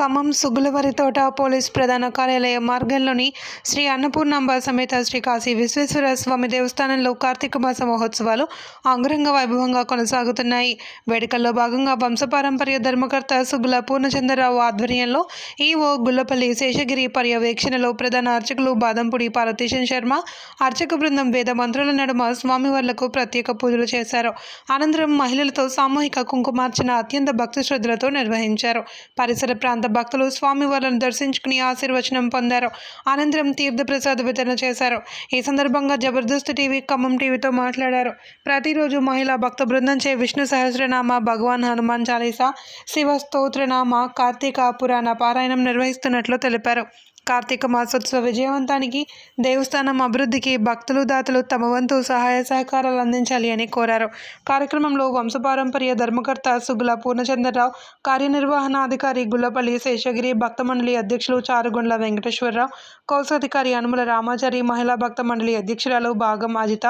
Khammam సుగులవరితోట police ప్రధాన కార్యాలయ మార్గంలోని శ్రీ అన్నపూర్ణాంబ సమేత శ్రీ కాశీ విశ్వేశ్వర స్వామి దేవస్థానంలో కార్తీక మాస మహోత్సవాలు అంగరంగ వైభవంగా కొనసాగుతున్నాయి. వేడుకల్లో భాగంగా వంశపారంపర్య ధర్మకర్త సుగుల పూర్ణచంద్రరావు ఆధ్వర్యంలో ఈవో గుల్లపల్లి శేషగిరి పర్యవేక్షణలో ప్రధాన అర్చకులు బాదంపుడి పార్వతీశన్ శర్మ అర్చక బృందం వేద మంత్రుల నడుమ స్వామివార్లకు ప్రత్యేక పూజలు చేశారు. అనంతరం మహిళలతో సామూహిక కుంకుమార్చన అత్యంత భక్తి శ్రద్ధలతో నిర్వహించారు. పరిసర ప్రాంత భక్తులు స్వామివారిని దర్శించుకుని ఆశీర్వచనం పొందారు. అనంతరం తీర్థప్రసాద వితరణ చేశారు. ఈ సందర్భంగా జబర్దస్త్ టీవీ ఖమ్మం టీవీతో మాట్లాడారు. ప్రతిరోజు మహిళా భక్త బృందంచే విష్ణు సహస్రనామ భగవాన్ హనుమాన్ చాలీసా శివ స్తోత్రనామ కార్తీక పురాణ పారాయణం నిర్వహిస్తున్నట్లు తెలిపారు. కార్తీక మాసోత్సవ విజయవంతానికి దేవస్థానం అభివృద్ధికి భక్తులు దాతలు తమ వంతు సహాయ సహకారాలు అందించాలి అని కోరారు. కార్యక్రమంలో వంశపారంపర్య ధర్మకర్త సుగుల పూర్ణచంద్రరావు కార్యనిర్వహణాధికారి గుల్లపల్లి శేషగిరి భక్త మండలి అధ్యక్షులు చారుగుండ్ల వెంకటేశ్వరరావు కౌశాధికారి అనుముల రామాచారి మహిళా భక్త మండలి అధ్యక్షురాలు భాగం అజిత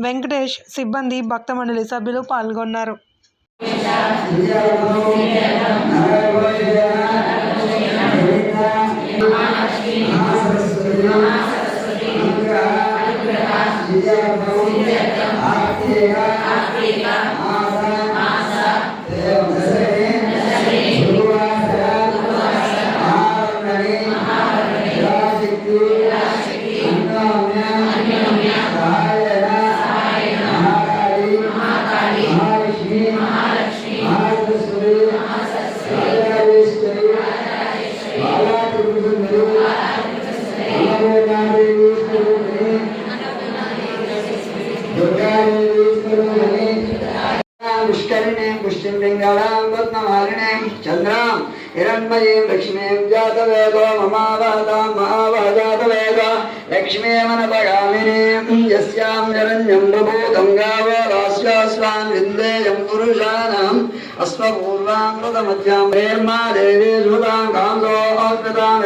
వెంకటేష్ సిబ్బంది భక్త మండలి సభ్యులు పాల్గొన్నారు. విద్యార్థం ఆక్తిగా पुष्करिणीं पुष्टिं लिङ्गाणां रत्नमालिणीं चन्द्राम् పుష్కరిణే పుష్టిం లింగాళాం పద్మమాలినే చంద్రాం హిరణ్మయీం లక్ష్మీం జాతవేదో మమావాదాం మహావాజాతవేదో లక్ష్మీమనపగామినీం యస్యాం నిరంజం బభూతం గావో రాస్యాస్వాన్ విందేయం పురుషాణం అశ్వపూర్వాం కృతమధ్యాం ప్రేర్మా దేవీ సుతాం కాంతో ఆస్మితాం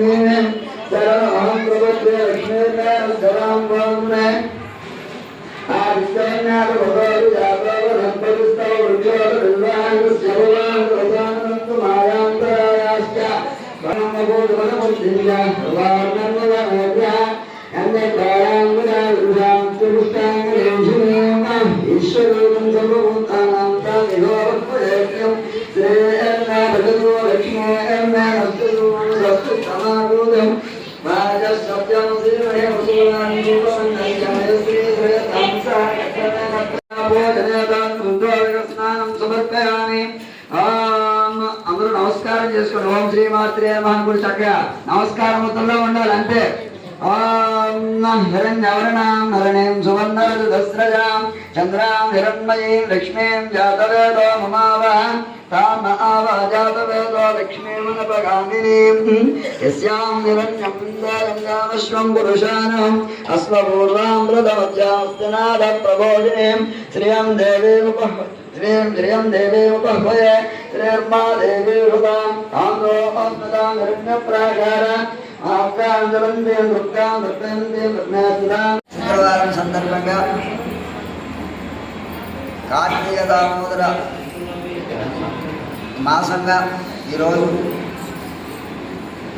रहे हैं जरा हम प्रभुत्व रखने में धराम वाम में आज सैन्य आप भगवान जाता और हम परिस्ता और जोर भगवान सर्वान भगवान तुम्हारां तरायास्ता भगवान भगवान भगवान दिल्ला भगवान भगवान भगवान हमने कारां भगवान भगवान तुष्टां रेजुने मां ईश्वर भगवान స్నానం సమర్పయామి. అందరూ నమస్కారం చేసుకోండి ఓం శ్రీ మాత్రే మహానుకుడు చక్కగా నమస్కారం మొత్తంలో ఉండాలి అంతే. ॐ हिरण्यवर्णां हरणीं सुवर्णरजतस्रजां चन्द्रां हिरण्मयीं लक्ष्मीं जातवेदो ममावः ताम आव जातवेदो लक्ष्मीमनपगामिनीं यस्यां हिरण्यं विन्दालङ्गामश्वं पुरुषाणम् अस्मपूर्वां मृतमध्यास्तनादप्रबोधिनीं श्रियं देवीमुपः श्रीं श्रियं देवीमुपह्वये श्रीर्मा देवीभृतां तान्दो अस्मदां हिरण्यप्राकार శుక్రవారం సందర్భంగా కార్తీక దామోదర మాసంగా ఈరోజు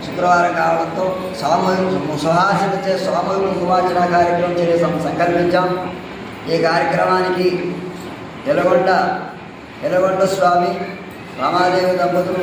శుక్రవారం కావడంతో సామూహిక సుహాసినిచ్చే సామూహిక సువాచన కార్యక్రమం చేసాం సంకల్పించాం. ఈ కార్యక్రమానికి ఎలగొండ ఎలగొండ స్వామి రామాదేవి దంపతులు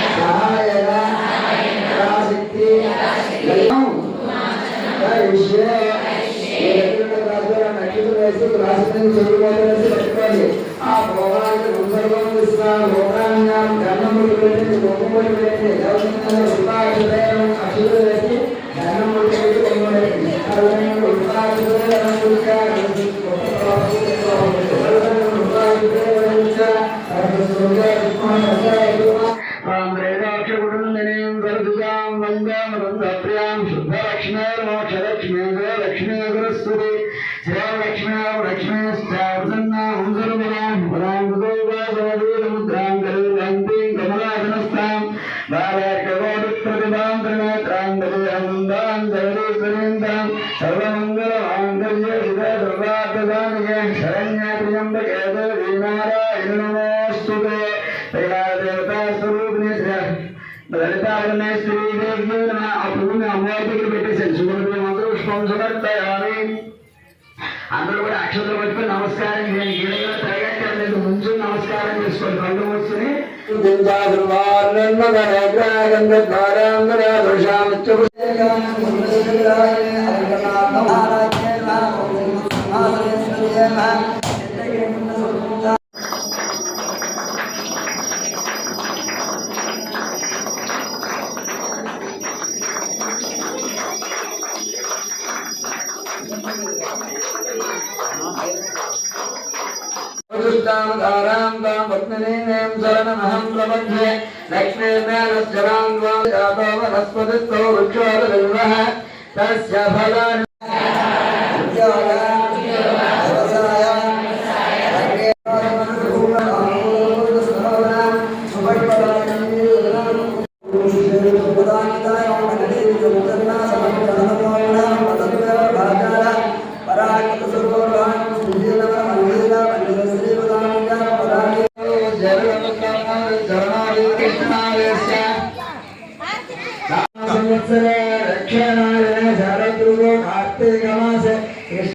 ఆ భోగానికి సందర్భం ఇస్తాను భోగాన్ని పెట్టి గొప్పలు పెట్టి రూపాయలు లలితాపరమేశ్వరీ దేవి ఆ పువ్వుని అమ్మవారి దగ్గర పెట్టేసాను శుభ్రత అందరూ కూడా అక్షతలు పట్టుకుని నమస్కారం చేయండి ముందు నమస్కారం చేసుకోండి కళ్ళు మూసుకుని प्रविष्टामदारां तां पत्मिनीं शरणमहं प्रबध्ये लक्ष्मीर्मेणश्चराङ्गो जातो वनस्पतिस्थो वृक्षो तस्य फलानि